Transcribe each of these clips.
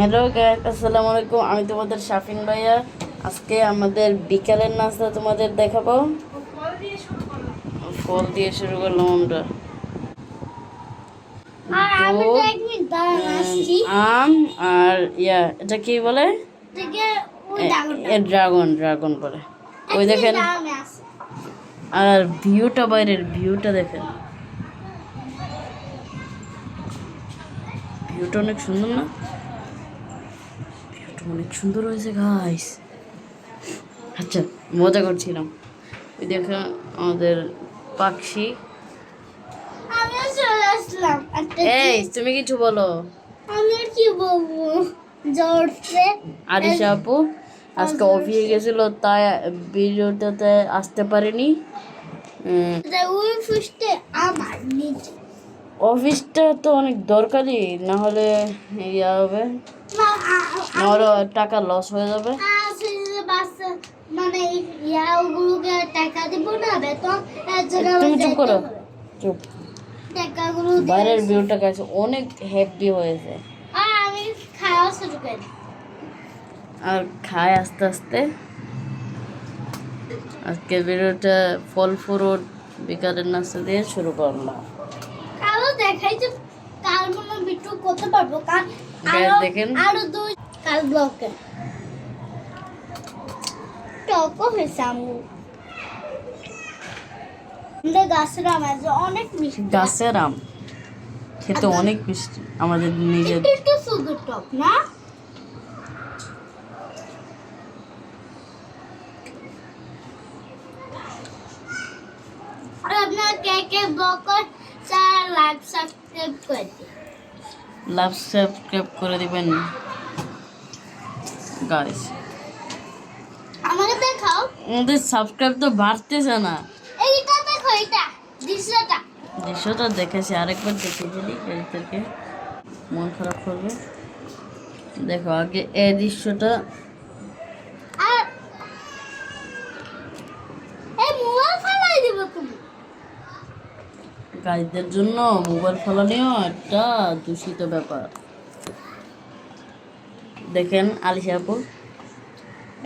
Hello guys আসসালামু আলাইকুম। আমি তোমাদের শাফিন ভাইয়া। আজকে আমাদের বিকালের নাস্তা তোমাদের দেখাবো। ফল দিয়ে শুরু করলাম আমরা। আমি আর ইয়া এটা কি বলে? ড্রাগন ড্রাগন বলে। ওই দেখেন। আর ভিউটা বাইরের ভিউটা দেখেন। ভিউটা অনেক সুন্দর না? ভিউটা অনেক সুন্দর হয়েছে গাইস আচ্ছা মজা করছিলাম। ওই দেখেন আমাদের পাখি। এই তুমি কিছু বলো। আমি কি বলব? জোরছে আরিশা আপু আজকে অফিসে গেছিল তাই ভিডিওটাতে আসতে পারেনি। আমার অফিসটা তো অনেক দরকারি না হলে ইয়া হবে। না আ- আ- না হলে টাকা লস হয়ে যাবে। আমার তুমি চুপ করো, চুপ। বাইরের ভিউটা গেছে অনেক হ্যাপি হয়েছে। শুরু করি আর খায় আস্তে আস্তে। আজকে ভিডিওটা ফল ফ্রুট বিকালের নাস্তা দিয়ে শুরু করলাম। কালো দেখাই যে কাল মনে হয় করতে পারব, কাল আরও দেখেন। আরও দুই কাল ব্লকে টকও হয়েছে আমু গাছের আম আছে অনেক মিষ্টি। গাছের আম। খেতে অনেক মিষ্টি আমাদের নিজের একটু শুধু টক না? আপনার কে কে ব্লগ চার লাইক সাবস্ক্রাইব করে লাভ সাবস্ক্রাইব করে দিবেন। গাইস আমাকে দেখাও। আমাদের সাবস্ক্রাইব তো বাড়তেছে না। এইটা দেখো এইটা দৃশ্যটা। দৃশ্যটা দেখেছি আরেকবার দেখে যদি গাড়িদেরকে মন খারাপ করবে। দেখো আগে এই দৃশ্যটা আর এই মোবাইল ফেলাই দিব তুমি গাইদের জন্য মোবাইল ফেলানিও একটা দূষিত ব্যাপার। দেখেন আলিশা আপু।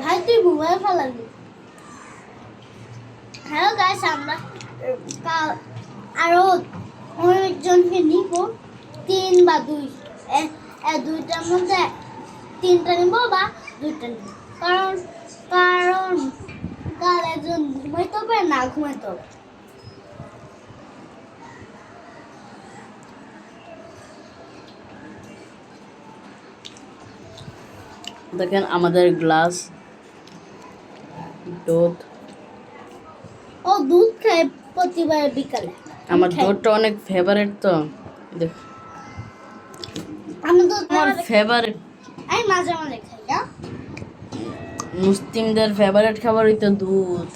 ভাই, তুই মোবাইল ফেলাবি? হ্যালো গাইস আমরা, কাল আরও অনেকজনকে নিব। তিন বা দুই। দুইটার মধ্যে তিনটা নিব বা দুইটা নিব। কারণ কারণ কাল একজন ঘুমাইতে হবে না ঘুমাইতে হবে। দেখেন আমাদের গ্লাস দুধ। ও দুধ খায় প্রতিবার বিকালে। আমার খাই। দুধটা অনেক ফেভারিট তো। দেখ। আমি দুধ আমার ফেভারিট আমি মাঝে মাঝে খাই না মুসলিমদের ফেভারিট খাবারই তো দুধ।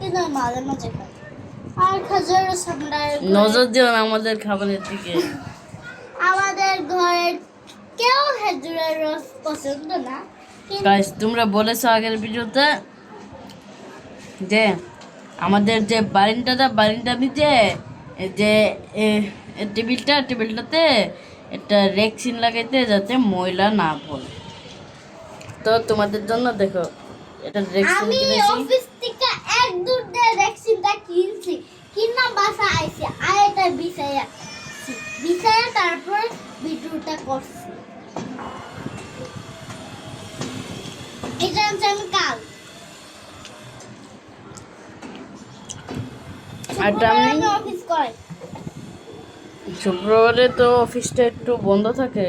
কিন্তু মাঝে মাঝে খাই। আর খাজার সামলায় নজর দিও না আমাদের খাবারের দিকে। আমাদের ঘরে কেউ খেজুরের রস পছন্দ না গাইস তোমরা বলেছ আগের ভিডিওতে যে আমাদের যে বারিন্দাটা বারিন্দা নিচে যে টেবিলটা টেবিলটাতে একটা রেক্সিন লাগাইতে যাতে ময়লা না পড়ে। তো তোমাদের জন্য দেখো এটা রেক্সিন আমি অফিস থেকে এক দূর দিয়ে ভ্যাকসিনটা কিনছি কিনা বাসা আইছি আর এটা তারপর ভিডিওটা করছি। এটা হচ্ছে আমি কাল। আর টাইম অফিস করে। শুক্রবারে তো অফিসটা একটু বন্ধ থাকে।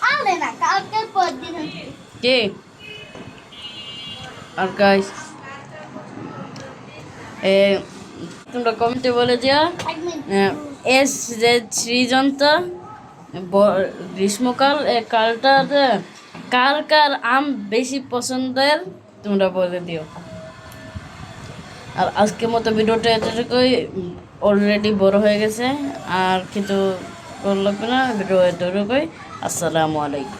আরে না কালকে পর কে? আর গাইস এ তোমরা কমেন্টে বলে মিনিট। এস যে সৃজন্ত ব- গ্রীষ্মকাল এ কালটাতে কার কার আম বেশি পছন্দের, তোমরা বলে দিও। আর আজকের মতো ভিডিওটা এতটুকুই। অলরেডি বড় হয়ে গেছে, আর কিছু করল না, ভিডিও এতটুকুই। আসসালামু আলাইকুম।